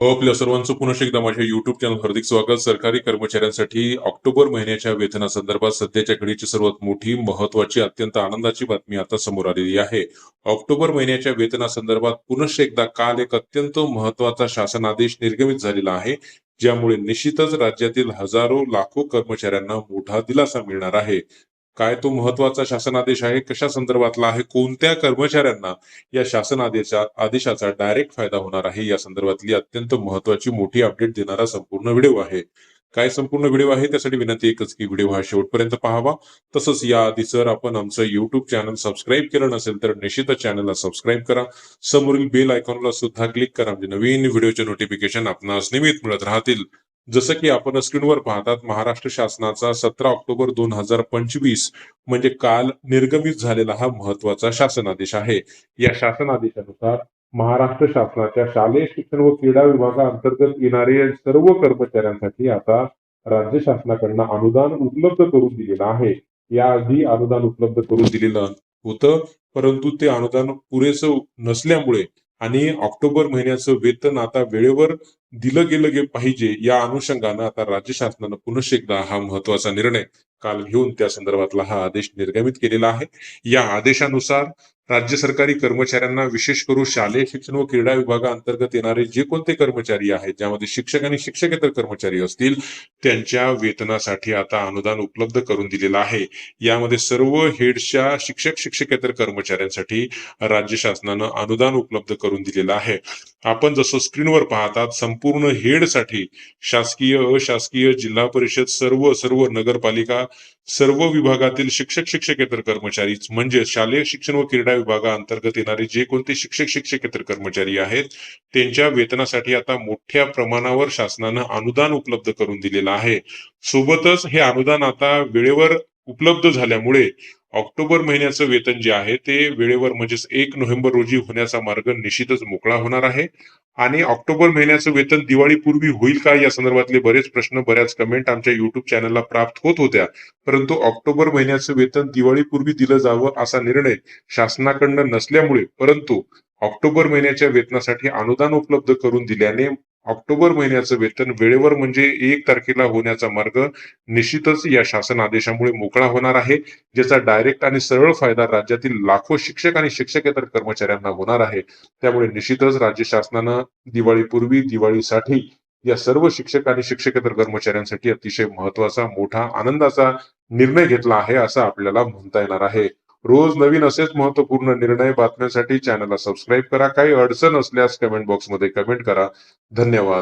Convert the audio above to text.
आपल्या सर्वांचं पुन्हा एकदा माझ्या युट्यूब चॅनल हार्दिक स्वागत. सरकारी कर्मचाऱ्यांसाठी ऑक्टोबर महिन्याच्या वेतनासंदर्भात सध्याच्या घडीची सर्वात मोठी महत्वाची अत्यंत आनंदाची बातमी आता समोर आलेली आहे. ऑक्टोबर महिन्याच्या वेतनासंदर्भात पुनश्च एकदा काल एक अत्यंत महत्त्वाचा शासन आदेश निर्गमित झालेला आहे ज्यामुळे निश्चितच राज्यातील हजारो लाखो कर्मचाऱ्यांना मोठा दिलासा मिळणार आहे. काय तो महत्त्वाचा शासन आदेश आहे कशा संदर्भातला आहे कोणत्या कर्मचाऱ्यांना या शासन आदेशा आदेशाचा डायरेक्ट फायदा होणार आहे या संदर्भातली अत्यंत महत्वाची मोठी अपडेट देणारा संपूर्ण व्हिडिओ आहे. काय संपूर्ण व्हिडिओ आहे त्यासाठी विनंती एकच की व्हिडिओ हा शेवटपर्यंत पाहावा. तसंच या आधी जर आपण आमचं युट्यूब चॅनल सबस्क्राईब केलं नसेल तर निश्चितच चॅनलला सबस्क्राईब करा. समोरील बेल आयकॉनला सुद्धा क्लिक करा म्हणजे नवीन व्हिडिओचे नोटिफिकेशन आपणास नियमित मिळत राहतील. जसं की आपण स्क्रीनवर पाहतात महाराष्ट्र शासनाचा सतरा ऑक्टोबर दोन हजार पंचवीस म्हणजे काल निर्गमित झालेला हा महत्त्वाचा शासनादेश आहे. या शासनादेशानुसार महाराष्ट्र शासनाच्या शालेय शिक्षण व क्रीडा विभागाअंतर्गत येणारे सर्व कर्मचाऱ्यांसाठी आता राज्य शासनाकडनं अनुदान उपलब्ध करून दिलेलं आहे. याआधी अनुदान उपलब्ध करून दिलेलं होतं परंतु ते अनुदान पुरेसं नसल्यामुळे आणि ऑक्टोबर महिन्याचं वेतन आता वेळेवर दिलं गेलं गे पाहिजे या अनुषंगानं आता राज्य शासनानं पुनश्च एकदा हा महत्त्वाचा निर्णय काल घेऊन त्या संदर्भातला हा आदेश निर्गमित केलेला आहे. या आदेशानुसार राज्य सरकारी कर्मचाऱ्यांना विशेष करून शालेय शिक्षण व क्रीडा विभागाअंतर्गत येणारे जे कोणते कर्मचारी आहेत ज्यामध्ये शिक्षक आणि शिक्षकेतर कर्मचारी असतील त्यांच्या वेतनासाठी आता अनुदान उपलब्ध करून दिलेलं आहे. यामध्ये सर्व हेडच्या शिक्षक शिक्षकेतर कर्मचाऱ्यांसाठी राज्य शासनानं अनुदान उपलब्ध करून दिलेलं आहे. आपण जसं स्क्रीनवर पाहतात संपूर्ण हेडसाठी शासकीय अशासकीय जिल्हा परिषद सर्व सर्व नगरपालिका सर्व विभागातील शिक्षक शिक्षकेतर कर्मचारी म्हणजे शालेय शिक्षण व क्रीडा विभागाअंतर्गत येणारे जे कोणते शिक्षक शिक्षकेतर कर्मचारी आहेत त्यांच्या वेतनासाठी आता मोठ्या प्रमाणावर शासनानं अनुदान उपलब्ध करून दिलेलं आहे. सोबतच हे अनुदान आता वेळेवर उपलब्ध झाल्यामुळे ऑक्टोबर महिन्याचं वेतन जे आहे ते वेळेवर म्हणजेच एक नोव्हेंबर रोजी होण्याचा मार्ग निश्चितच मोकळा होणार आहे. आणि ऑक्टोबर महिन्याचं वेतन दिवाळीपूर्वी होईल का या संदर्भातले बरेच प्रश्न बऱ्याच कमेंट आमच्या युट्यूब चॅनलला प्राप्त होत होत्या. परंतु ऑक्टोबर महिन्याचं वेतन दिवाळीपूर्वी दिलं जावं असा निर्णय शासनाकडनं नसल्यामुळे परंतु ऑक्टोबर महिन्याच्या वेतनासाठी अनुदान उपलब्ध करून दिल्याने ऑक्टोबर महिन्याचं वेतन वेळेवर म्हणजे एक तारखेला होण्याचा मार्ग निश्चितच या शासन आदेशामुळे मोकळा होणार आहे ज्याचा डायरेक्ट आणि सरळ फायदा राज्यातील लाखो शिक्षक आणि शिक्षकेतर कर्मचाऱ्यांना होणार आहे. त्यामुळे निश्चितच राज्य शासनानं दिवाळीपूर्वी दिवाळीसाठी या सर्व शिक्षक आणि शिक्षकेतर कर्मचाऱ्यांसाठी अतिशय महत्त्वाचा मोठा आनंदाचा निर्णय घेतला आहे असं आपल्याला म्हणता येणार आहे. रोज नवीन असेच महत्त्वपूर्ण निर्णय बातम्यांसाठी चॅनलला सबस्क्राईब करा. काही अडचण असल्यास कमेंट बॉक्समध्ये कमेंट करा. धन्यवाद.